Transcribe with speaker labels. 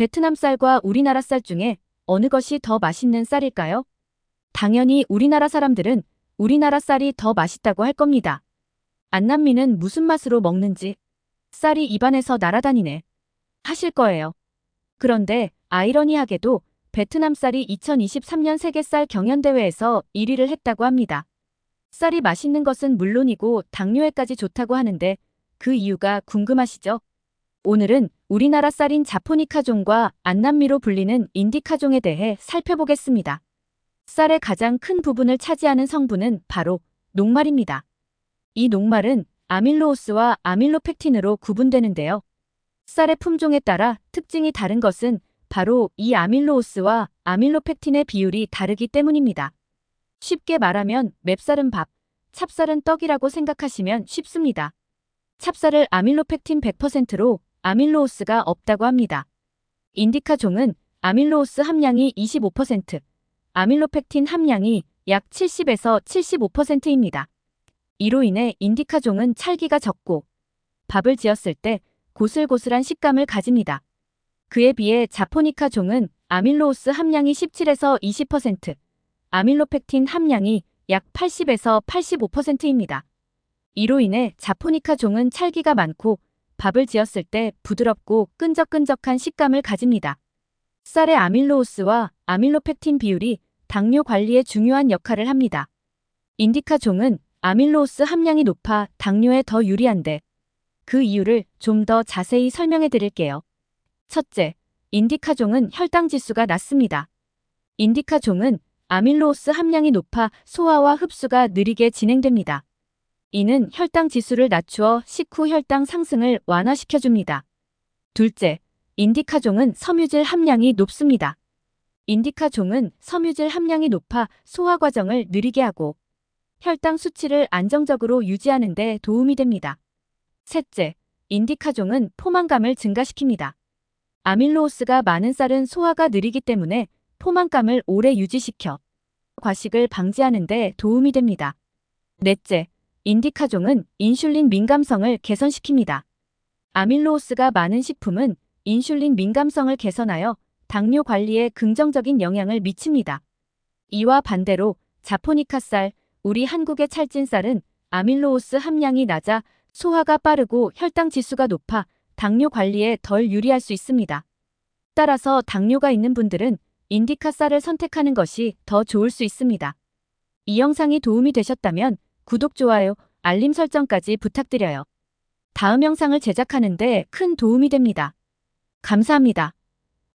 Speaker 1: 베트남 쌀과 우리나라 쌀 중에 어느 것이 더 맛있는 쌀일까요? 당연히 우리나라 사람들은 우리나라 쌀이 더 맛있다고 할 겁니다. 안남미는 무슨 맛으로 먹는지 쌀이 입안에서 날아다니네 하실 거예요. 그런데 아이러니하게도 베트남 쌀이 2023년 세계 쌀 경연대회에서 1위를 했다고 합니다. 쌀이 맛있는 것은 물론이고 당뇨에까지 좋다고 하는데 그 이유가 궁금하시죠? 오늘은 우리나라 쌀인 자포니카종과 안남미로 불리는 인디카종에 대해 살펴보겠습니다. 쌀의 가장 큰 부분을 차지하는 성분은 바로 녹말입니다. 이 녹말은 아밀로오스와 아밀로펙틴으로 구분되는데요. 쌀의 품종에 따라 특징이 다른 것은 바로 이 아밀로오스와 아밀로펙틴의 비율이 다르기 때문입니다. 쉽게 말하면 맵쌀은 밥, 찹쌀은 떡이라고 생각하시면 쉽습니다. 찹쌀을 아밀로펙틴 100%로 아밀로오스가 없다고 합니다. 인디카 종은 아밀로오스 함량이 25%, 아밀로펙틴 함량이 약 70에서 75%입니다. 이로 인해 인디카 종은 찰기가 적고 밥을 지었을 때 고슬고슬한 식감을 가집니다. 그에 비해 자포니카 종은 아밀로오스 함량이 17에서 20%, 아밀로펙틴 함량이 약 80에서 85%입니다. 이로 인해 자포니카 종은 찰기가 많고 밥을 지었을 때 부드럽고 끈적끈적한 식감을 가집니다. 쌀의 아밀로오스와 아밀로펙틴 비율이 당뇨 관리에 중요한 역할을 합니다. 인디카 종은 아밀로오스 함량이 높아 당뇨에 더 유리한데 그 이유를 좀 더 자세히 설명해 드릴게요. 첫째, 인디카 종은 혈당 지수가 낮습니다. 인디카 종은 아밀로오스 함량이 높아 소화와 흡수가 느리게 진행됩니다. 이는 혈당 지수를 낮추어 식후 혈당 상승을 완화시켜줍니다. 둘째, 인디카종은 섬유질 함량이 높습니다. 인디카종은 섬유질 함량이 높아 소화 과정을 느리게 하고 혈당 수치를 안정적으로 유지하는 데 도움이 됩니다. 셋째, 인디카종은 포만감을 증가시킵니다. 아밀로오스가 많은 쌀은 소화가 느리기 때문에 포만감을 오래 유지시켜 과식을 방지하는 데 도움이 됩니다. 넷째, 인디카종은 인슐린 민감성을 개선시킵니다. 아밀로오스가 많은 식품은 인슐린 민감성을 개선하여 당뇨 관리에 긍정적인 영향을 미칩니다. 이와 반대로 자포니카 쌀, 우리 한국의 찰진쌀은 아밀로오스 함량이 낮아 소화가 빠르고 혈당 지수가 높아 당뇨 관리에 덜 유리할 수 있습니다. 따라서 당뇨가 있는 분들은 인디카 쌀을 선택하는 것이 더 좋을 수 있습니다. 이 영상이 도움이 되셨다면 구독, 좋아요, 알림 설정까지 부탁드려요. 다음 영상을 제작하는데 큰 도움이 됩니다. 감사합니다.